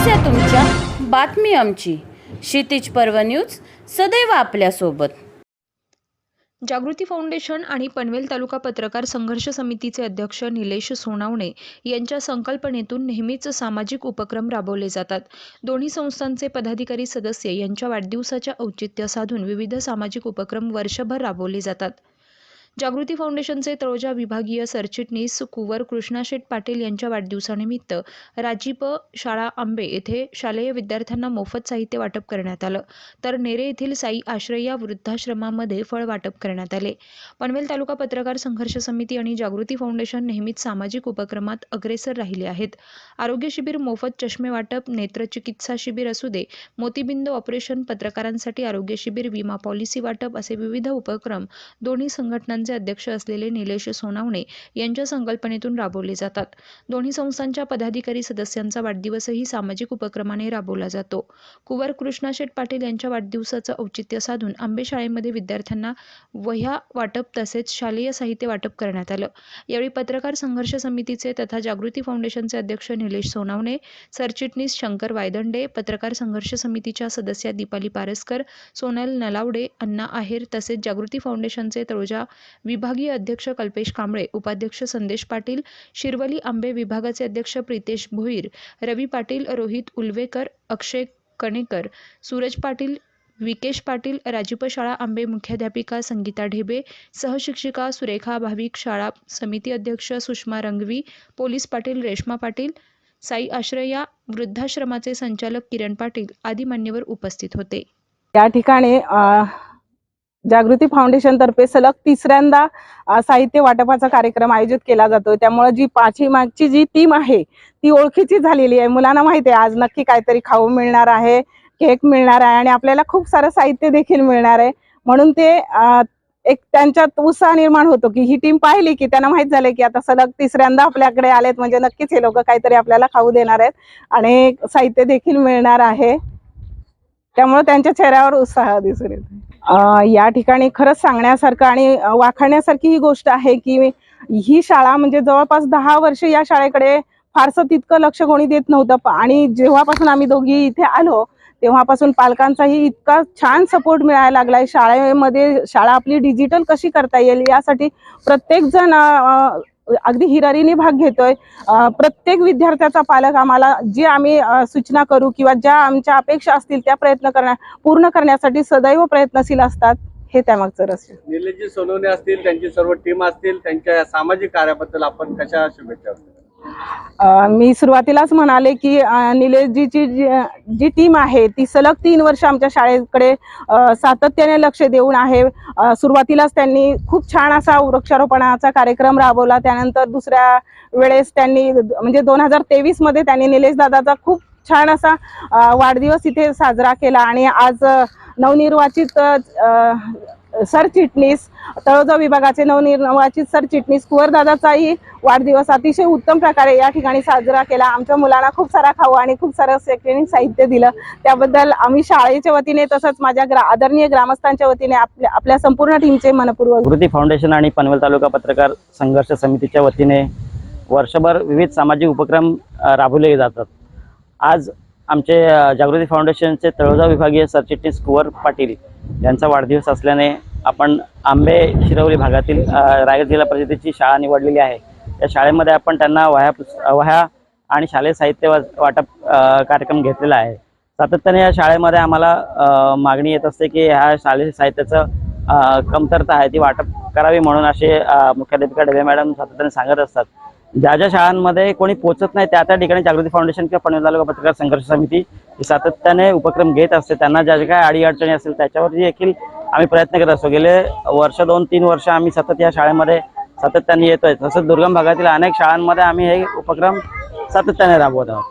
समस्या तुमच्या बातमी आमची. क्षितिज पर्व न्यूज सदैव आपल्यासोबत. जागृती फाउंडेशन आणि पनवेल तालुका पत्रकार संघर्ष समितीचे अध्यक्ष निलेश सोनावणे यांच्या संकल्पनेतून नेहमीच सामाजिक उपक्रम राबवले जातात. दोन्ही संस्थांचे पदाधिकारी सदस्य यांच्या वाढदिवसाच्या औचित्य साधून विविध सामाजिक उपक्रम वर्षभर राबवले जातात. जागृती फाउंडेशनचे तळोजा विभागीय सरचिटणीस कुवर कृष्णाशेठ पाटील यांच्या वाढदिवसानिमित्त राजीप शाळा आंबे येथे शालेय विद्यार्थ्यांना मोफत साहित्य वाटप करण्यात आलं. तर नेरे येथील साई आश्रय या वृद्धाश्रमामध्ये फळ वाटप करण्यात आले. पनवेल तालुका पत्रकार संघर्ष समिती आणि जागृती फाउंडेशन नेहमीच सामाजिक उपक्रमात अग्रेसर राहिले आहेत. आरोग्य शिबिर मोफत चष्मे वाटप नेत्रचिकित्सा शिबिर असू दे मोतीबिंद ऑपरेशन पत्रकारांसाठी आरोग्य शिबिर विमा पॉलिसी वाटप असे विविध उपक्रम दोन्ही संस्थांचे अध्यक्ष असलेले निलेश सोनावणे यांच्या संकल्पनेतून राबवले जातात. दोन्ही संस्थांच्या पदाधिकारी सदस्यांचा वाढदिवसही सामाजिक उपक्रमाने राबवला जातो. कुंवर कृष्णाशेठ पाटील यांच्या वाढदिवसाचं औचित्य साधून आंबे शाळेमध्ये विद्यार्थ्यांना वह्या वाटप तसेच शालेय साहित्य वाटप करण्यात आलं. यावेळी पत्रकार संघर्ष समितीचे तथा जागृती फाउंडेशनचे अध्यक्ष निलेश सोनावणे सरचिटणीस शंकर वायदंडे पत्रकार संघर्ष समितीच्या सदस्या दीपाली पारसकर सोनल नलावडे अण्णा आहेर तसेच जागृती फाउंडेशनचे तळोजा विभागीय अध्यक्ष कल्पेश कांबळे उपाध्यक्ष संदेश पाटील शिरवली आंबे विभागाचे अध्यक्ष प्रितेश भोईर रवी पाटील रोहित उल्वेकर अक्षय कणेकर सूरज पाटील विकेश पाटील राजीप शाळा आंबे मुख्याध्यापिका संगीता ढेबे सहशिक्षिका सुरेखा भाविक शाळा समिती अध्यक्ष सुषमा रंगवी पोलीस पाटील रेश्मा पाटील साई आश्रया वृद्धाश्रमाचे संचालक किरण पाटील आदी मान्यवर उपस्थित होते. या ठिकाणी जागृती फाउंडेशनतर्फे सलग तिसऱ्यांदा साहित्य वाटपाचा कार्यक्रम आयोजित केला जातो त्यामुळे जी पाठीमागची जी टीम आहे ती ओळखीची झालेली आहे. मुलांना माहिती आहे आज नक्की काहीतरी खाऊ मिळणार आहे केक मिळणार आहे आणि आपल्याला खूप सारं साहित्य देखील मिळणार आहे. म्हणून ते एक त्यांच्यात उत्साह निर्माण होतो की ही टीम पाहिली की त्यांना माहीत झालं की आता सलग तिसऱ्यांदा आपल्याकडे आलेत. म्हणजे नक्कीच हे लोक काहीतरी आपल्याला खाऊ देणार आहेत आणि साहित्य देखील मिळणार आहे. त्यामुळे त्यांच्या चेहऱ्यावर उत्साह दिसून येतो या ठिकाणी खरंच सांगण्यासारखं आणि वाखाण्यासारखी ही गोष्ट आहे की ही शाळा म्हणजे जवळपास दहा वर्ष या शाळेकडे फारसं तितकं लक्ष कोणी देत नव्हतं. आणि जेव्हापासून आम्ही दोघी इथे आलो तेव्हापासून पालकांचाही इतका छान सपोर्ट मिळायला लागलाय. शाळेमध्ये शाळा आपली डिजिटल कशी करता येईल यासाठी प्रत्येक जण अगदी हिरारीने भाग घेतोय. प्रत्येक विद्यार्थ्याचा पालक आम्हाला जे आम्ही सूचना करू किंवा ज्या आमच्या अपेक्षा असतील त्या प्रयत्न करण्या पूर्ण करण्यासाठी सदैव प्रयत्नशील असतात हे त्यामागचं रहस्य. निलेशजी सोनवणे असतील त्यांची सर्व टीम असतील त्यांच्या सामाजिक कार्याबद्दल आपण कशा शुभेच्छा मी सुरुवातीलाच म्हणाले की निलेशजीची जी- जी टीम आहे ती सलग तीन वर्ष आमच्या शाळेकडे सातत्याने लक्ष देऊन आहे. सुरुवातीलाच त्यांनी खूप छान असा वृक्षारोपणाचा कार्यक्रम राबवला. त्यानंतर दुसऱ्या वेळेस त्यांनी म्हणजे दोन हजार तेवीसमध्ये त्यांनी निलेश दादाचा खूप छान असा वाढदिवस इथे साजरा केला. आणि आज नवनिर्वाचित सरचिटणीस तळोजा विभागाचे नवनिर्वाचित सरचिटणीस कुवरदादाचाही वाढदिवस अतिशय उत्तम प्रकारे या ठिकाणी साजरा केला. आमच्या मुलांना खूप सारा खाऊ आणि खूप सारं शैक्षणिक साहित्य दिलं. त्याबद्दल आम्ही शाळेच्या वतीने तसंच माझ्या ग्रा आदरणीय ग्रामस्थांच्या वतीने आपल्या आपल्या संपूर्ण टीमचे मनपूर्वक कृती फाउंडेशन आणि पनवेल तालुका पत्रकार संघर्ष समितीच्या वतीने वर्षभर विविध सामाजिक उपक्रम राबवले जातात. आज आमचे जागृती फाउंडेशनचे तळोजा विभागीय सरचिटणीस कुवर पाटील यांचा वाढदिवस असल्याने आपण आंबे शिरवली भागातील रायगड जिल्हा परिषदेची शाळा निवडलेली आहे. या शाळेमध्ये आपण त्यांना वह्या वह्या आणि शालेय साहित्य वाटप कार्यक्रम घेतलेला आहे. सातत्याने या शाळेमध्ये आम्हाला मागणी येत असते की ह्या शालेय साहित्याचं कमतरता आहे ती वाटप करावी म्हणून असे मुख्याध्यापिका डबे मॅडम सातत्याने सांगत असतात. ज्या ज्या शाळांमध्ये कोणी पोहोचत नाही त्या त्या ठिकाणी जागृती फाउंडेशन किंवा पनवेल तालुका पत्रकार संघर्ष समिती ही सातत्याने उपक्रम घेत असते. त्यांना ज्या ज्या काही अडी अडचणी असतील त्याच्यावरती देखील आम्ही प्रयत्न करत असतो. गेले वर्ष दोन तीन वर्ष आम्ही सतत या शाळेमध्ये सातत्याने येतोय. तसंच दुर्गम भागातील अनेक शाळांमध्ये आम्ही हे उपक्रम सातत्याने राबवत आहोत.